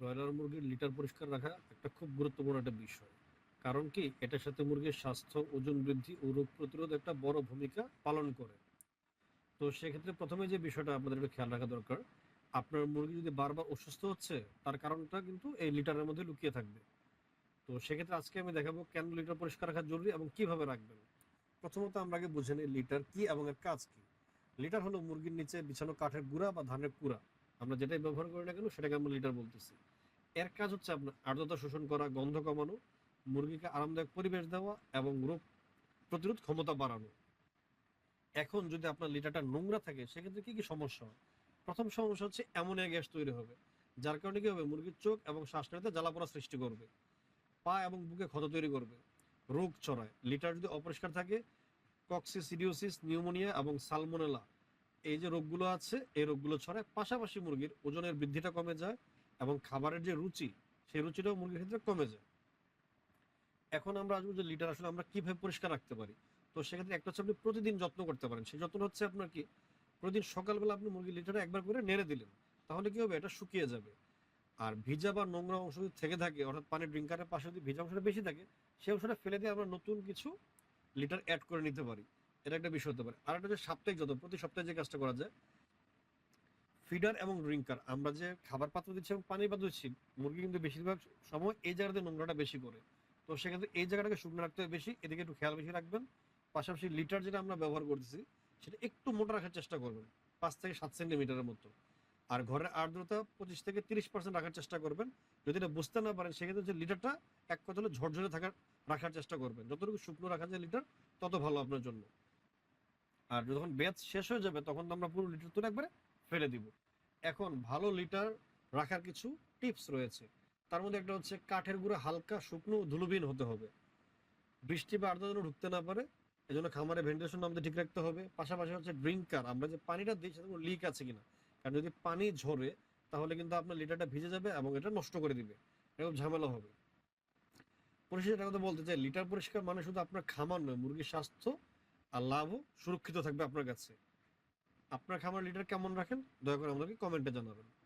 Broiler মুরগির litre পরিষ্কার রাখা একটা খুব গুরুত্বপূর্ণ একটা বিষয়। কারণ কি? এটার সাথে মুরগির স্বাস্থ্য, ওজন বৃদ্ধি ও রোগ প্রতিরোধ একটা বড় ভূমিকা পালন করে। তো সেক্ষেত্রে প্রথমে যে বিষয়টা আপনাদের একটু খেয়াল রাখা দরকার, আপনার মুরগি যদি বারবার অসুস্থ হচ্ছে, তার কারণটা কিন্তু এই লিটারের মধ্যে লুকিয়ে থাকবে। তো সেক্ষেত্রে আজকে আমি দেখাবো কেন লিটার পরিষ্কার রাখা জরুরি এবং কীভাবে রাখবেন। প্রথমত আমরা আগে বুঝে নিই লিটার কি এবং এর কাজ কি। লিটার হলো মুরগির নিচে বিছানো কাঠের গুঁড়া বা ধানের কুড়া। আমরা যেটাই ব্যবহার করি না কেন, সেটাকে আমরা লিটার বলতেছি। এর কাজ হচ্ছে আপনার আর্দ্রতা শোষণ করা, গন্ধ কমানো, মুরগিকে আরামদায়ক পরিবেশ দেওয়া এবং রোগ প্রতিরোধ ক্ষমতা বাড়ানো। এখন যদি আপনার লিটারটা নোংরা থাকে, সেক্ষেত্রে কি কি সমস্যা হয়? প্রথম সমস্যা হচ্ছে অ্যামোনিয়া গ্যাস তৈরি হবে, যার কারণে কি হবে? মুরগির চোখ এবং শ্বাস নিতে জ্বালাপোড়া সৃষ্টি করবে, পা এবং বুকে ক্ষত তৈরি করবে, রোগ ছড়ায়। লিটার যদি অপরিষ্কার থাকে কক্সিসিডিওসিস নিউমোনিয়া এবং সালমোনেলা এই যে রোগগুলো আছে, এই রোগগুলো ছড়ায় পাশাপাশি মুরগির ওজনের বৃদ্ধিটা কমে যায় এবং খাবারের যে রুচি, সেই রুচিটাও মুরগির ক্ষেত্রে কমে যায়। এখন আমরা আসব যে লিটার আসলে আমরা কীভাবে পরিষ্কার রাখতে পারি। তো সেক্ষেত্রে একটা হচ্ছে আপনি প্রতিদিন যত্ন করতে পারেন। সেই যত্ন হচ্ছে আপনার কি, প্রতিদিন সকালবেলা আপনি মুরগির লিটারটা একবার করে নেড়ে দিলেন, তাহলে কি হবে? এটা শুকিয়ে যাবে। আর ভিজা বা নোংরা অংশ যদি থেকে থাকে, অর্থাৎ পানির ড্রিঙ্কারের পাশে যদি ভিজা অংশটা বেশি থাকে, সেই অংশটা ফেলে দিয়ে আমরা নতুন কিছু লিটার অ্যাড করে নিতে পারি। এটা একটা বিষয় হতে পারে। আর একটা হচ্ছে সাপ্তাহিক যত্ন প্রতি সপ্তাহে যে কাজটা করা যায় ফিডার এবং ড্রিঙ্কার আমরা যে খাবার পাত্র দিচ্ছি এবং পানির পাত্র দিচ্ছি, মুরগি কিন্তু বেশিরভাগ সময় এই জায়গাতে নোংরাটা বেশি করে। তো সেক্ষেত্রে এই জায়গাটাকে শুকনো রাখতে হবে বেশি, এদিকে একটু খেয়াল বেশি রাখবেন। পাশাপাশি লিটার যেটা আমরা ব্যবহার করতেছি, সেটা একটু মোটা রাখার চেষ্টা করবেন, পাঁচ থেকে সাত সেন্টিমিটারের মতো। আর ঘরের আর্দ্রতা পঁচিশ থেকে তিরিশ পার্সেন্ট রাখার চেষ্টা করবেন। যদি এটা বুঝতে না পারেন, সেক্ষেত্রে যে লিটারটা এক কথা ঝরঝরে থাকার রাখার চেষ্টা করবেন। যতটুকু শুকনো রাখা যায় লিটার, তত ভালো আপনার জন্য। আর যখন ব্যাচ শেষ হয়ে যাবে, তখন তো আমরা পুরো লিটার তুলে একবারে ফেলে দিব। এখন ভালো লিটার রাখার কিছু টিপস রয়েছে। তার মধ্যে একটা হচ্ছে কাঠের গুঁড়ো হালকা শুকনো ও ধুলোবিহীন হতে হবে। বৃষ্টি বা আর্দ্রতা যেন ঢুকতে না পারে এই জন্য খামারে ভেন্টিলেশন আমাদের ঠিক রাখতে হবে। পাশাপাশি হচ্ছে ড্রিঙ্কার আমরা যে পানিটা দিই সেটা লিক আছে কিনা। কারণ যদি পানি ঝরে, তাহলে কিন্তু আপনার লিটারটা ভিজে যাবে এবং এটা নষ্ট করে দিবে। এরকম ঝামেলা হবে। পরিশেষে একটা কথা বলতে চাই লিটার পরিষ্কার মানে শুধু আপনার খামার নয়, মুরগির স্বাস্থ্য আর লাভও সুরক্ষিত থাকবে আপনার কাছে। আপনার খামার লিডার কেমন রাখেন? দয়া করে আমাদেরকে কমেন্টে জানাবেন।